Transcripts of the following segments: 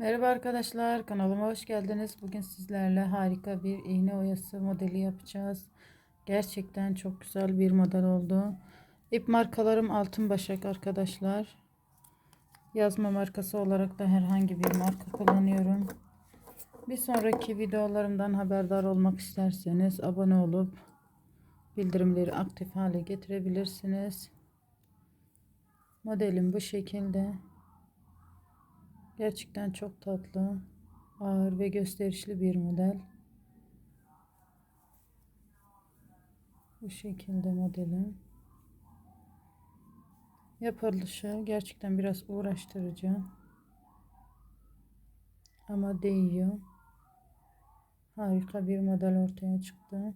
Merhaba arkadaşlar kanalıma hoş geldiniz. Bugün sizlerle harika bir iğne oyası modeli yapacağız. Gerçekten çok güzel bir model oldu. İp markalarım altın başak arkadaşlar. Yazma markası olarak da herhangi bir marka kullanıyorum. Bir sonraki videolarımdan haberdar olmak isterseniz abone olup bildirimleri aktif hale getirebilirsiniz. Modelim bu şekilde. Gerçekten çok tatlı, ağır ve gösterişli bir model. Bu şekilde modelim. Yapılışı gerçekten biraz uğraştırıcı. Ama değiyor. Harika bir model ortaya çıktı.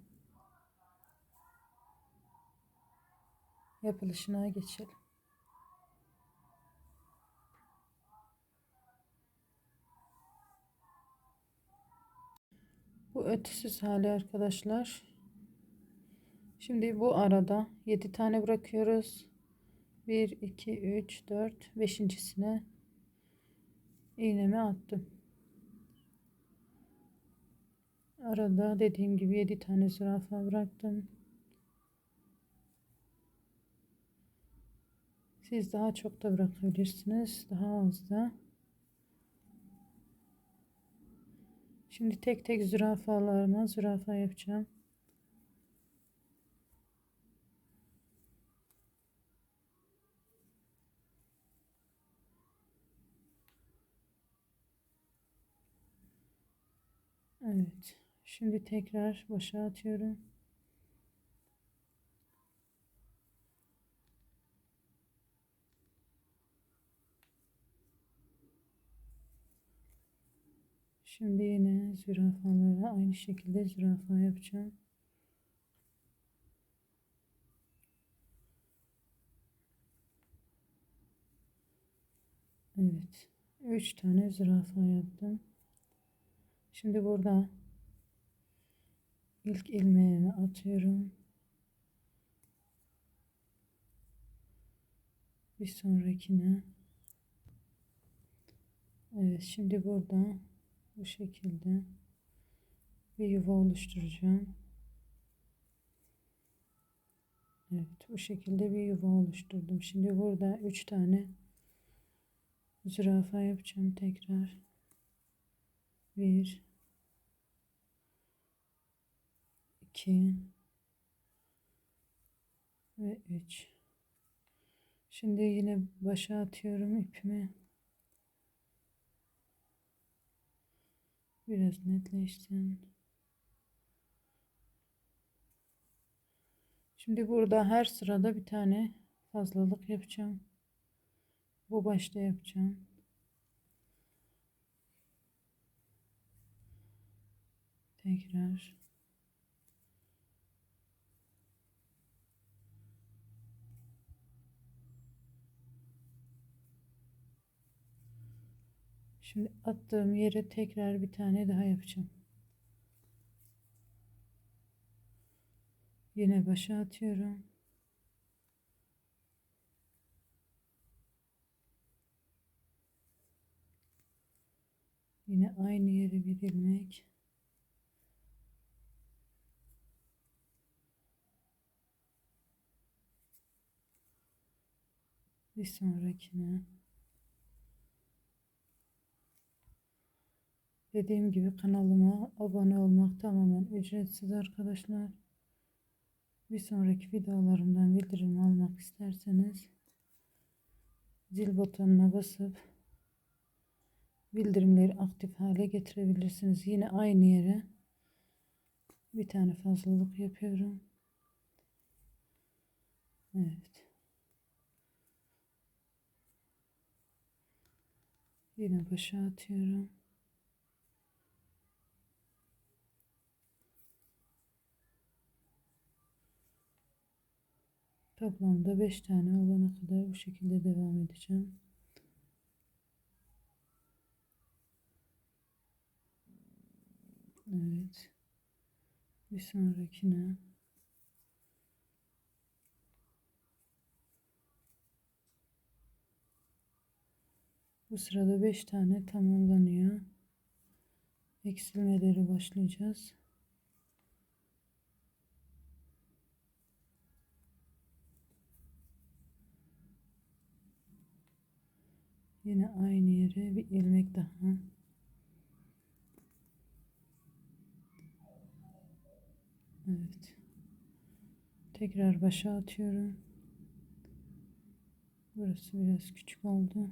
Yapılışına geçelim. Bu ötesiz hali arkadaşlar. Şimdi bu arada 7 tane bırakıyoruz. 1, 2, 3, 4, 5.sine iğnemi attım. Arada dediğim gibi 7 tane zürafa bıraktım. Siz daha çok da bırakabilirsiniz. Daha az da. Şimdi tek tek zürafalarıma zürafa yapacağım. Evet. Şimdi tekrar başa atıyorum. Şimdi yine zürafalara aynı şekilde zürafa yapacağım. Evet. 3 tane zürafa yaptım. Şimdi burada ilk ilmeğimi atıyorum. Bir sonrakine. Evet şimdi burada bu şekilde bir yuva oluşturacağım. Evet bu şekilde bir yuva oluşturdum. Şimdi burada 3 tane zürafa yapacağım tekrar. 1 2 ve 3 Şimdi yine başa atıyorum ipimi. Biraz netleşsin. Şimdi burada her sırada bir tane fazlalık yapacağım. Bu başta yapacağım. Tekrar. Şimdi attığım yere tekrar bir tane daha yapacağım. Yine başa atıyorum. Yine aynı yere bir ilmek. Bir sonrakine. Dediğim gibi kanalıma abone olmak tamamen ücretsiz arkadaşlar. Bir sonraki videolarımdan bildirim almak isterseniz zil butonuna basıp bildirimleri aktif hale getirebilirsiniz. Yine aynı yere bir tane fazlalık yapıyorum. Evet. Yine başa atıyorum. Toplamda 5 tane olana kadar bu şekilde devam edeceğim. Evet. Bir sonrakine Bu sırada 5 tane tamamlanıyor. Eksilmeleri başlayacağız. Yine aynı yere bir ilmek daha. Evet. Tekrar başa atıyorum. Burası biraz küçük oldu.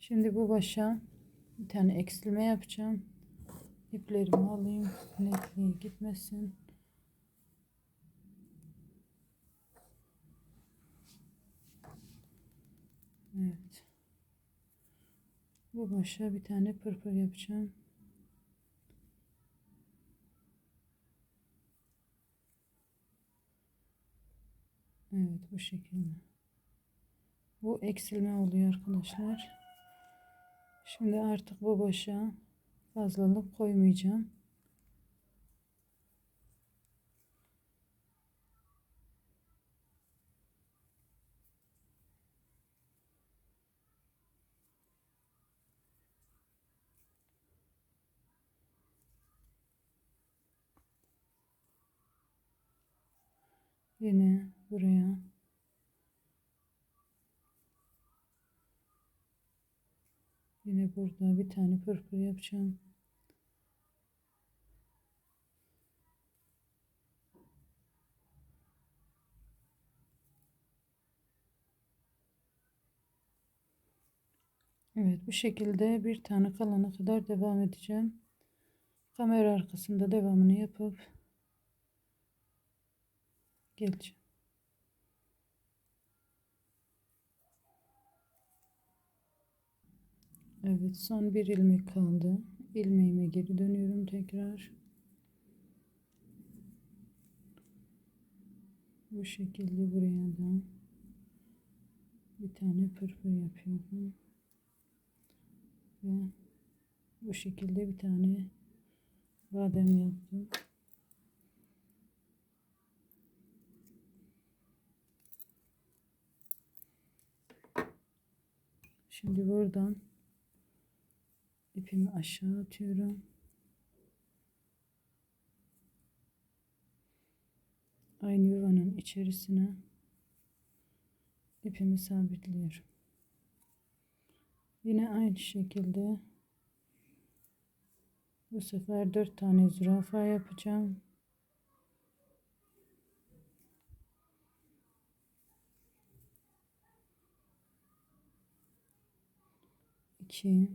Şimdi bu başa bir tane eksilme yapacağım. İplerimi alayım. Netliği gitmesin. Evet. Bu başa bir tane pırpır yapacağım. Evet bu şekilde. Bu eksilme oluyor arkadaşlar. Şimdi artık bu başa fazlalık koymayacağım. Yine buraya Yine burada bir tane pırpır yapacağım. Evet bu şekilde bir tane kalana kadar devam edeceğim. Kamera arkasında devamını yapıp geleceğim. Evet son bir ilmek kaldı. İlmeğime geri dönüyorum tekrar. Bu şekilde buraya da bir tane pırpır yapıyorum. Ve bu şekilde bir tane badem yaptım. Şimdi buradan ipimi aşağı atıyorum. Aynı yuvanın içerisine ipimi sabitliyorum. Yine aynı şekilde bu sefer dört tane zürafa yapacağım. İki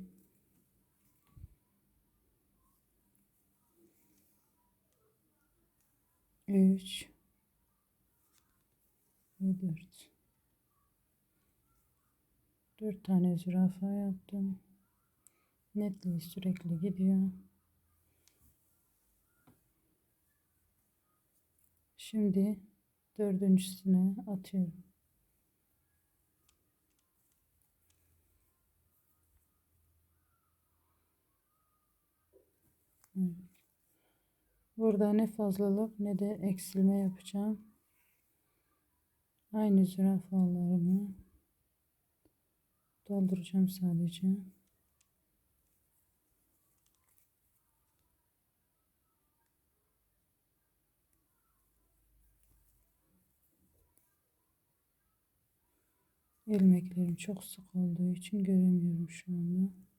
3 ve 4 4 tane zürafa yaptım. Netliği sürekli gidiyor. Şimdi dördüncüsüne atıyorum Evet. Burada ne fazlalık ne de eksilme yapacağım. Aynı zürafalarımı dolduracağım sadece. İlmeklerim çok sık olduğu için göremiyorum şu anda.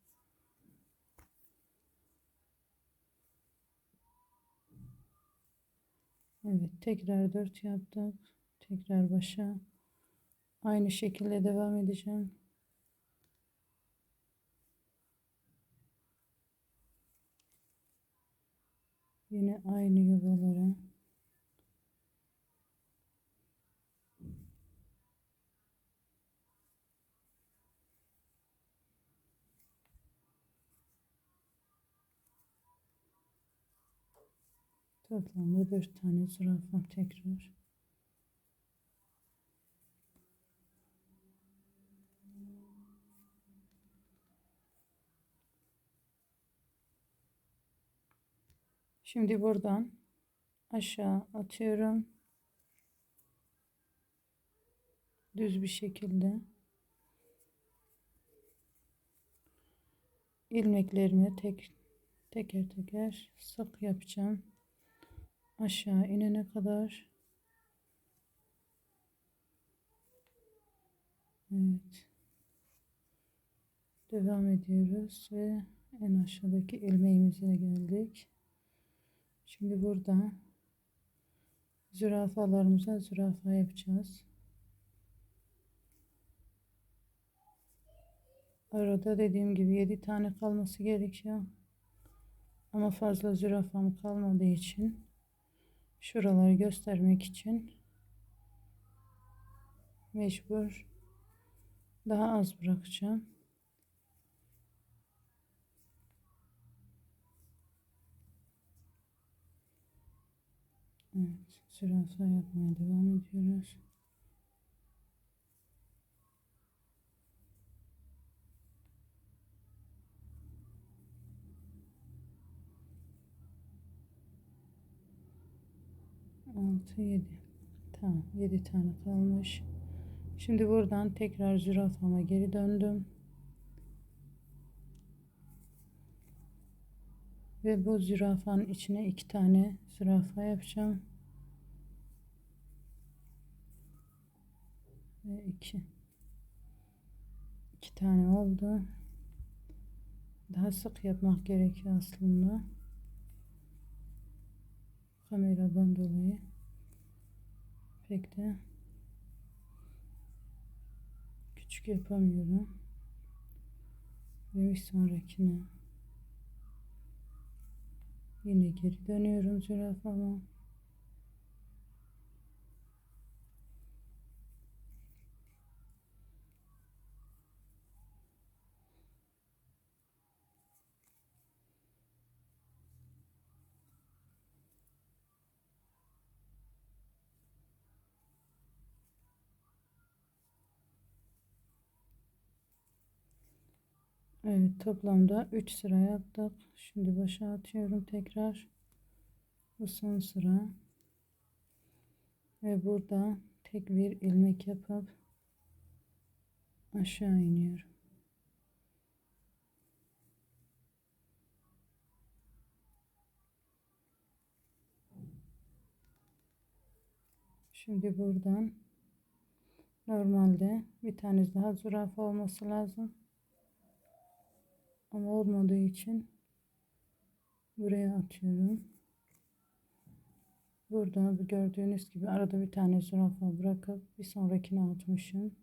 Evet tekrar 4 yaptık. Tekrar başa. Aynı şekilde devam edeceğim. Yine aynı yuvalara. Toplamda 4 tane zürafa tekrar. Şimdi buradan aşağı atıyorum. Düz bir şekilde. ilmeklerimi tek teker teker sık yapacağım. Aşağı inene kadar. Evet. Devam ediyoruz ve en aşağıdaki ilmeğimize geldik. Şimdi burada zürafalarımıza zürafa yapacağız. Arada dediğim gibi 7 tane kalması gerekiyor. Ama fazla zürafam kalmadığı için şuraları göstermek için mecbur daha az bırakacağım. Evet, zürafa yapmaya devam ediyoruz. Altı yedi. Tamam yedi tane kalmış. Şimdi buradan tekrar zürafama geri döndüm. Ve bu zürafanın içine iki tane zürafa yapacağım. Ve iki. iki tane oldu. Daha sık yapmak gerekiyor aslında. Kameradan dolayı pek de küçük yapamıyorum. Ve bir sonrakine Yine geri dönüyorum zürafama. Evet toplamda 3 sıra yaptık. Şimdi başa atıyorum tekrar. Bu son sıra. Ve burada tek bir ilmek yapıp aşağı iniyorum. Şimdi buradan normalde bir tane daha zürafa olması lazım. Ama olmadığı için buraya atıyorum. Burada gördüğünüz gibi arada bir tane zürafa bırakıp bir sonrakine atmışım.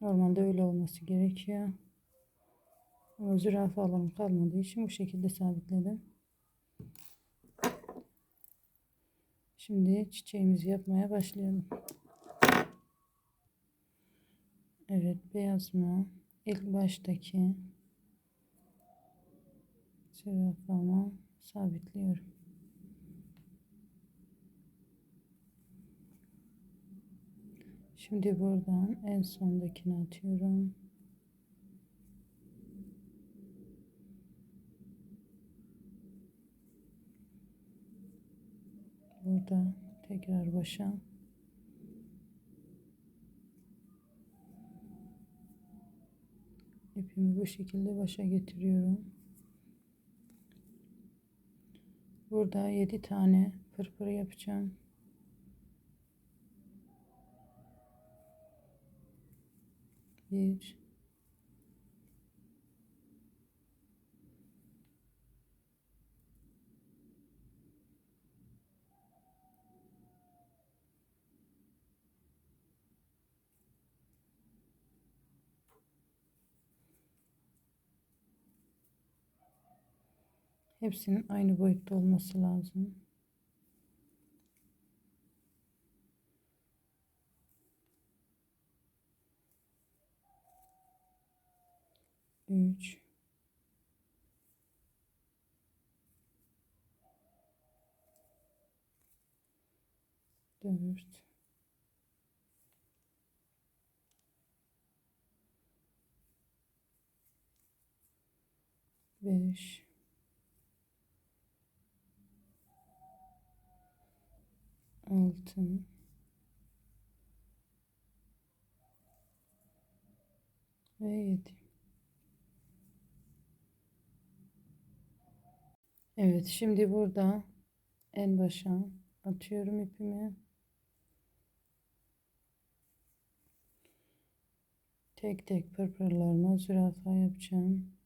Normalde öyle olması gerekiyor. Ama zürafalarım kalmadığı için bu şekilde sabitledim. Şimdi çiçeğimizi yapmaya başlayalım. Evet beyaz mı? İlk baştaki zürafama sabitliyorum. Şimdi buradan en sondakini atıyorum. Burada tekrar başa ipimi bu şekilde başa getiriyorum. Burada 7 tane pırpır yapacağım. Bir. Hepsinin aynı boyutta olması lazım. 3 4 5 altı ve yedi. Evet şimdi burada en başa atıyorum ipimi. Tek tek pırpırlarıma zürafa yapacağım.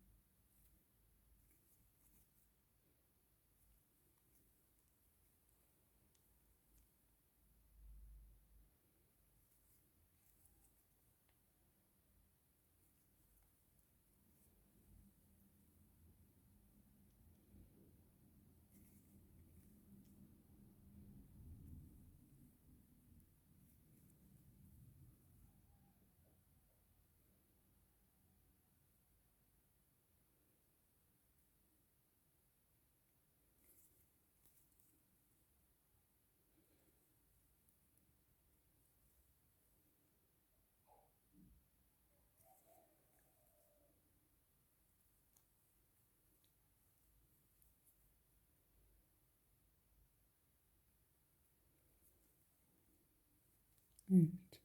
Evet.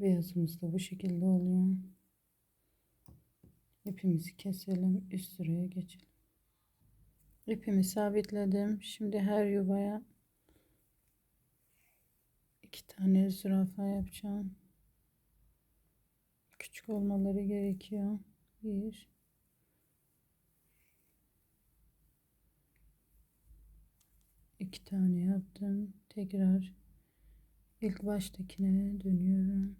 Beyazımız da bu şekilde oluyor. İpimizi keselim. Üst sıraya geçelim. İpimi sabitledim. Şimdi her yuvaya iki tane zürafa yapacağım. Küçük olmaları gerekiyor. Bir. iki tane yaptım. Tekrar ilk baştakine dönüyorum.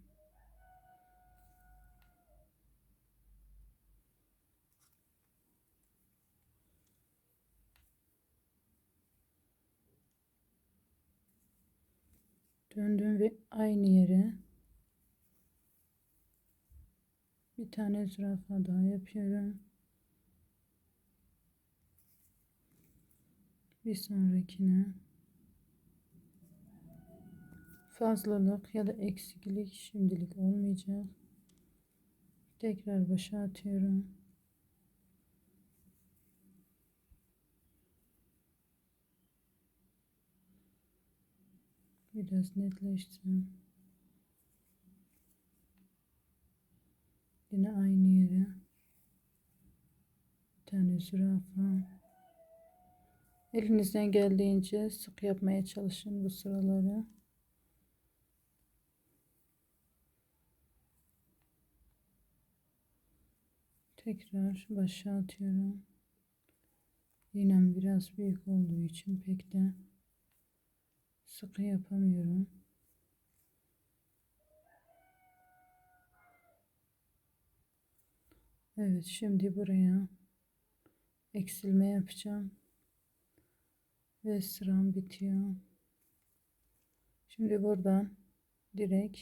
Döndüm ve aynı yere bir tane zürafa daha yapıyorum. Bir sonrakine fazlalık ya da eksiklik şimdilik olmayacak. Tekrar başa atıyorum. Biraz netleşsin. Yine aynı yere bir tane zürafa. Elinizden geldiğince sık yapmaya çalışın bu sıraları. Tekrar başa atıyorum. Yine biraz büyük olduğu için pek de sıkı yapamıyorum. Evet şimdi buraya eksilme yapacağım. Ve sıram bitiyor. Şimdi buradan direkt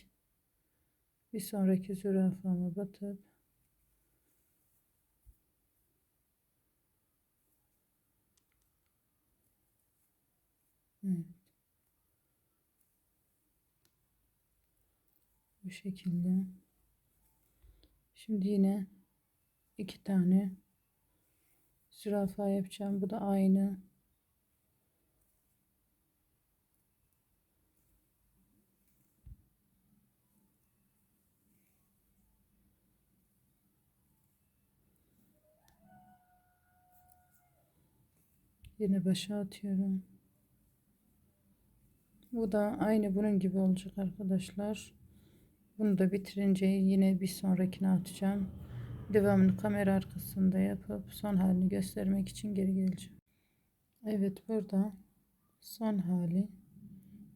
bir sonraki zürafama batıp Bu şekilde. Şimdi yine iki tane zürafa yapacağım. Bu da aynı. Yine başa atıyorum. Bu da aynı bunun gibi olacak arkadaşlar. Bunu da bitirince yine bir sonrakine atacağım. Devamını kamera arkasında yapıp son halini göstermek için geri geleceğim. Evet burada son hali.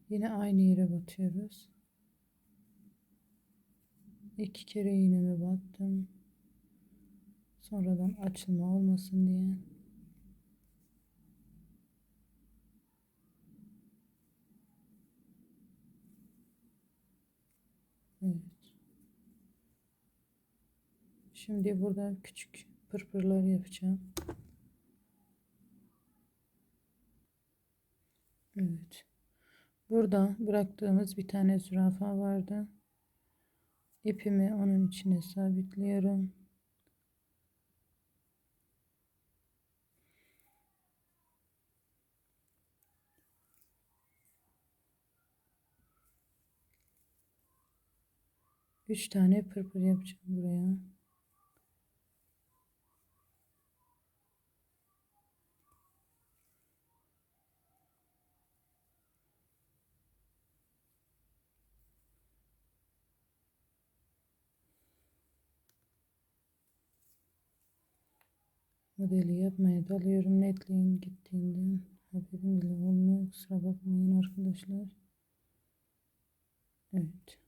Yine aynı yere batıyoruz. İki kere iğnemi battım. Sonradan açılma olmasın diye. Evet. Şimdi burada küçük pırpırlar yapacağım. Evet. Burada bıraktığımız bir tane zürafa vardı. İpimi onun içine sabitliyorum. 3 tane pırpır yapacağım buraya. modeli yapmaya dalıyorum. Netliğin gittiğinden haberim bile olmuyor. Kusura bakmayın arkadaşlar. Evet.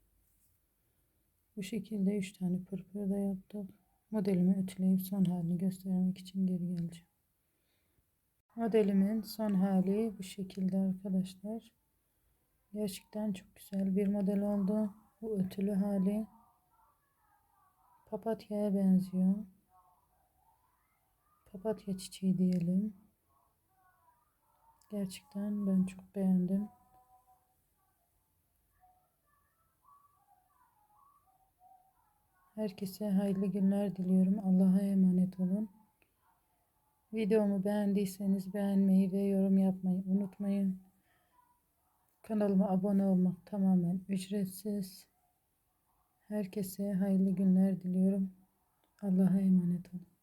Bu şekilde 3 tane pırpır da yaptık. Modelimi ütüleyip son halini göstermek için geri geleceğim. Modelimin son hali bu şekilde arkadaşlar. Gerçekten çok güzel bir model oldu. Bu ütülü hali papatyaya benziyor papatya çiçeği diyelim. Gerçekten ben çok beğendim. Herkese hayırlı günler diliyorum. Allah'a emanet olun. Videomu beğendiyseniz beğenmeyi ve yorum yapmayı unutmayın. Kanalıma abone olmak tamamen ücretsiz. Herkese hayırlı günler diliyorum. Allah'a emanet olun.